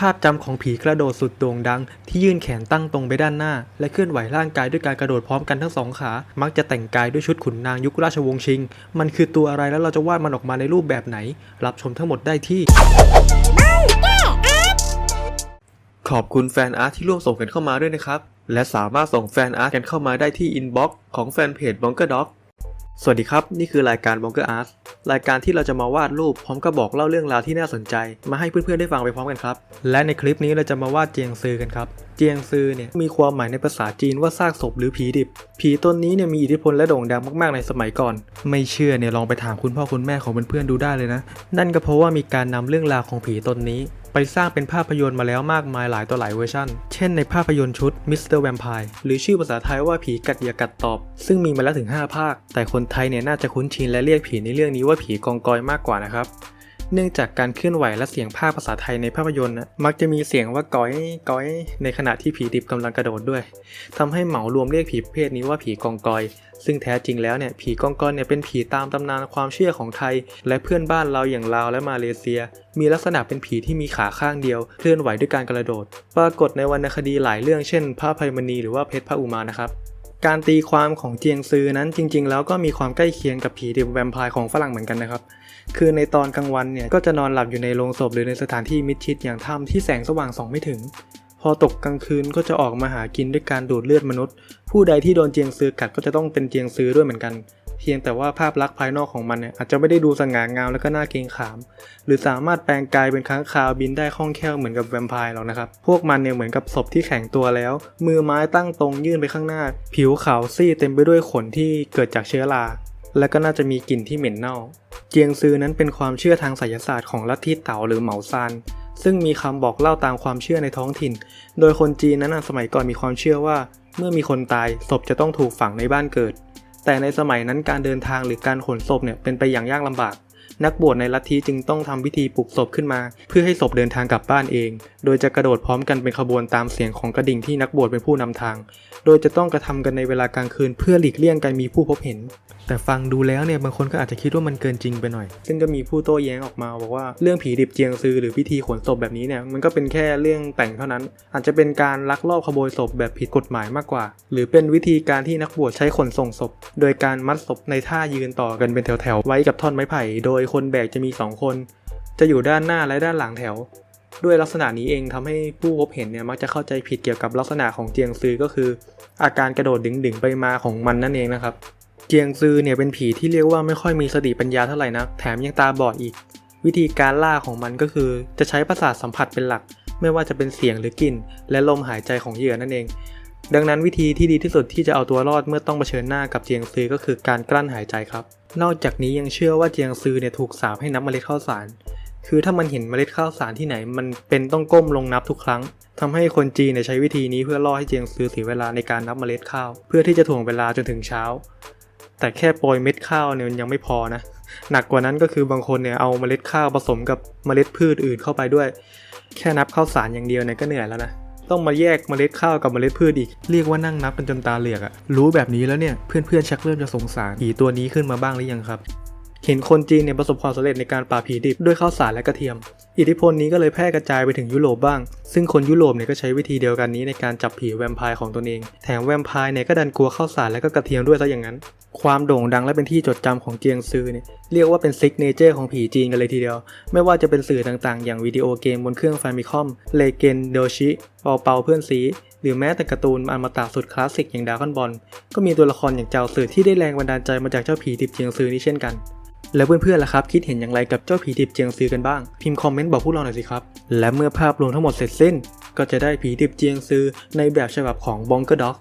ภาพจำของผีกระโดดสุดโด่งดัง ที่ยื่นแขนตั้งตรงไปด้านหน้า และเคลื่อนไหวร่างกายด้วยการกระโดดพร้อมกันทั้งสองขา มักจะแต่งกายด้วยชุดขุนนางยุคราชวงศ์ชิง มันคือตัวอะไรแล้วเราจะวาดมันออกมาในรูปแบบไหน รับชมทั้งหมดได้ที่ขอบคุณแฟนอาร์ตที่ร่วมส่งกันเข้ามาด้วยนะครับ และสามารถส่งแฟนอาร์ตกันเข้ามาได้ที่อินบ็อกซ์ของแฟนเพจ b o n k e r Dog สวัสดีครับ นี่คือรายการ b o n k e r Art รายการที่เราจะมาวาดรูปพร้อมกับบอกเล่าเรื่องราวที่น่าสนใจ มาให้เพื่อนๆได้ฟังไปพร้อมกันครับ และในคลิปนี้เราจะมาวาดเจียงซือกันครับ จียงซือเนี่ยมีความหมายในภาษาจีนว่าซากศพหรือผีดิบ ผีตนนี้เนี่ยมีอิทธิพลและโด่งดังมากๆในสมัยก่อน ไม่เชื่อเนี่ยลองไปถามคุณพ่อคุณแม่ของเพื่อนๆดูได้เลยนะ นั่นก็เพราะว่ามีการนำเรื่องราวของผีตนนี้ ไปสร้างเป็นภาพยนตร์มาแล้วมากมายหลายต่อหลายเวอร์ชันเช่นในภาพยนตร์ชุด Mr. Vampire หรือชื่อภาษาไทยว่าผีกัดย่ากัดตอบ ซึ่งมีมาแล้วถึง 5 ภาค แต่คนไทยเนี่ยน่าจะคุ้นชินและเรียกผีในเรื่องนี้ว่าผีกองกอยมากกว่านะครับ เนื่องจากการเคลื่อนไหวและเสียงภาคภาษาไทยในภาพยนตร์นะมักจะมีเสียงว่าก้อยก้อยในขณะที่ผีดิบกำลังกระโดดด้วยทำให้เหมารวมเรียกผีประเภทนี้ว่าผีกองกอย ซึ่งแท้จริงแล้วเนี่ยผีกองกอยเนี่ยเป็นผีตามตำนานความเชื่อของไทย และเพื่อนบ้านเราอย่างลาวและมาเลเซีย มีลักษณะเป็นผีที่มีขาข้างเดียว เคลื่อนไหวด้วยการกระโดด ปรากฏในวรรณคดีหลายเรื่องเช่นพระภัยมณีหรือว่าเพชรพระอุมานะครับ การตีความของเจียงซือนั้นจริง ๆ แล้วก็มีความใกล้เคียงกับผีดิบแวมไพร์ของฝรั่งเหมือนกันนะครับ คือในตอนกลางวันเนี่ยก็จะนอนหลับอยู่ในโรงศพหรือในสถานที่มิดชิดอย่างถ้ำที่แสงสว่างส่องไม่ถึง พอตกกลางคืนก็จะออกมาหากินด้วยการดูดเลือดมนุษย์ ผู้ใดที่โดนเจียงซือกัดก็จะต้องเป็นเจียงซือด้วยเหมือนกัน เพียงแต่ว่าภาพลักษณ์ภายนอกของมันเนี่ยอาจจะไม่ได้ดูสง่างามและก็น่าเกรงขาม หรือสามารถแปลงกายเป็นค้างคาวบินได้คล่องแคล่วเหมือนกับแวมไพร์หรอกนะครับ พวกมันเนี่ยเหมือนกับศพที่แข็งตัวแล้ว มือไม้ตั้งตรงยื่นไปข้างหน้า ผิวขาวซีดเต็มไปด้วยขนที่เกิดจากเชื้อรา และก็น่าจะมีกลิ่นที่เหม็นเน่า เจียงซือนั้นเป็นความเชื่อทางไสยศาสตร์ของลัทธิเต๋าหรือเหมาซานซึ่งมีคำบอกเล่าตามความเชื่อในท้องถิ่น โดยคนจีนนั้นนสมัยก่อนมีความเชื่อว่า เมื่อมีคนตายศพจะต้องถูกฝังในบ้านเกิด แต่ในสมัยนั้นการเดินทางหรือการขนศพเนี่ยเป็นไปอย่างยากลำบาก นักบวชในลัทธิจึงต้องทำพิธีปลุกศพขึ้นมา เพื่อให้ศพเดินทางกลับบ้านเอง โดยจะกระโดดพร้อมกันเป็นขบวนตามเสียงของกระดิ่งที่นักบวชเป็นผู้นำทาง โดยจะต้องกระทำกันในเวลากลางคืน เพื่อหลีกเลี่ยงการมีผู้พบเห็น แต่ฟังดูแล้วเนี่ยบางคนก็อาจจะคิดว่ามันเกินจริงไปหน่อย ซึ่งก็มีผู้โต้แย้งออกมาบอกว่าเรื่องผีดิบเจียงซือหรือพิธีขนศพแบบนี้เนี่ยมันก็เป็นแค่เรื่องแต่งเท่านั้น อาจจะเป็นการลักลอบขโมยศพแบบผิดกฎหมายมากกว่า หรือเป็นวิธีการที่นักบวชใช้ขนส่งศพ โดยการมัดศพในท่ายืนต่อกันเป็นแถวๆไว้กับท่อนไม้ไผ่ โดยคนแบกจะมีสองคน จะอยู่ด้านหน้าและด้านหลังแถว ด้วยลักษณะนี้เองทำให้ผู้พบเห็นเนี่ยมักจะเข้าใจผิดเกี่ยวกับลักษณะของเจียงซือก็คือ อาการกระโดดดึงๆไปมาของมันนั่นเองนะครับ เจียงซือเนี่ยเป็นผีที่เรียกว่าไม่ค่อยมีสติปัญญาเท่าไหร่นะแถมยังตาบอดอีก วิธีการล่าของมันก็คือ จะใช้ประสาทสัมผัสเป็นหลัก ไม่ว่าจะเป็นเสียงหรือกลิ่น และลมหายใจของเหยื่อนั่นเอง ดังนั้นวิธีที่ดีที่สุดที่จะเอาตัวรอดเมื่อต้องเผชิญหน้ากับเจียงซือก็คือการกลั้นหายใจครับ นอกจากนี้ยังเชื่อว่าเจียงซือเนี่ยถูกสาปให้นับเมล็ดข้าวสาร คือถ้ามันเห็นเมล็ดข้าวสารที่ไหนมันเป็นต้องก้มลงนับทุกครั้งทำให้คนจีนเนี่ยใช้วิธีนี้เพื่อล่อให้เจียงซือเสียเวลาในการนับเมล็ดข้าว เพื่อที่จะถ่วงเวลาจนถึงเช้า แต่แค่โปรยเม็ดข้าวเนี่ยมันยังไม่พอนะ หนักกว่านั้นก็คือบางคนเนี่ยเอาเมล็ดข้าวผสมกับเมล็ดพืชอื่นเข้าไปด้วย แค่นับข้าวสารอย่างเดียวเนี่ยก็เหนื่อยแล้วนะ ต้องมาแยกเมล็ดข้าวกับเมล็ดพืชอีก เรียกว่านั่งนับกันจนตาเหลือกอะรู้แบบนี้แล้วเนี่ยเพื่อนๆชักเริ่มจะสงสารผีตัวนี้ขึ้นมาบ้างหรือยังครับ เห็นคนจีนเนี่ยประสบความสำเร็จในการปราบผีดิบด้วยข้าวสารและกระเทียม อิทธิพลนี้ก็เลยแพร่กระจายไปถึงยุโรปบ้าง ซึ่งคนยุโรปเนี่ยก็ใช้วิธีเดียวกันนี้ในการจับผีแวมไพร์ของตนเอง แถมแวมไพร์เนี่ยก็ดันกลัวข้าวสารและก็กระเทียมด้วยซะอย่างนั้น ความโด่งดังและเป็นที่จดจำของเจียงซือเนี่ยเรียกว่าเป็นซิกเนเจอร์ของผีจีนกันเลยทีเดียว ไม่ว่าจะเป็นสื่อต่างๆ อย่างวิดีโอเกมบนเครื่องฟามิคอมเลเกนโดชิเปาเปาเพื่อนซีหรือแม้แต่การ์ตูนอมตะสุดคลาสสิกอย่างดราก้อนบอลก็มีตัวละครอย่างเจ้าสื่อที่ได้แรงบันดาลใจมาจากเจ้าผีดิบเจียงซือนี้เช่นกัน แล้วเพื่อนๆล่ะครับ คิดเห็นอย่างไรกับเจ้าผีดิบเจียงซือกันบ้าง พิมพ์คอมเมนต์บอกพวกเราหน่อยสิครับ และเมื่อภาพรวมทั้งหมดเสร็จสิ้น ก็จะได้ผีดิบเจียงซือในแบบฉบับของบองเกอร์ด็อก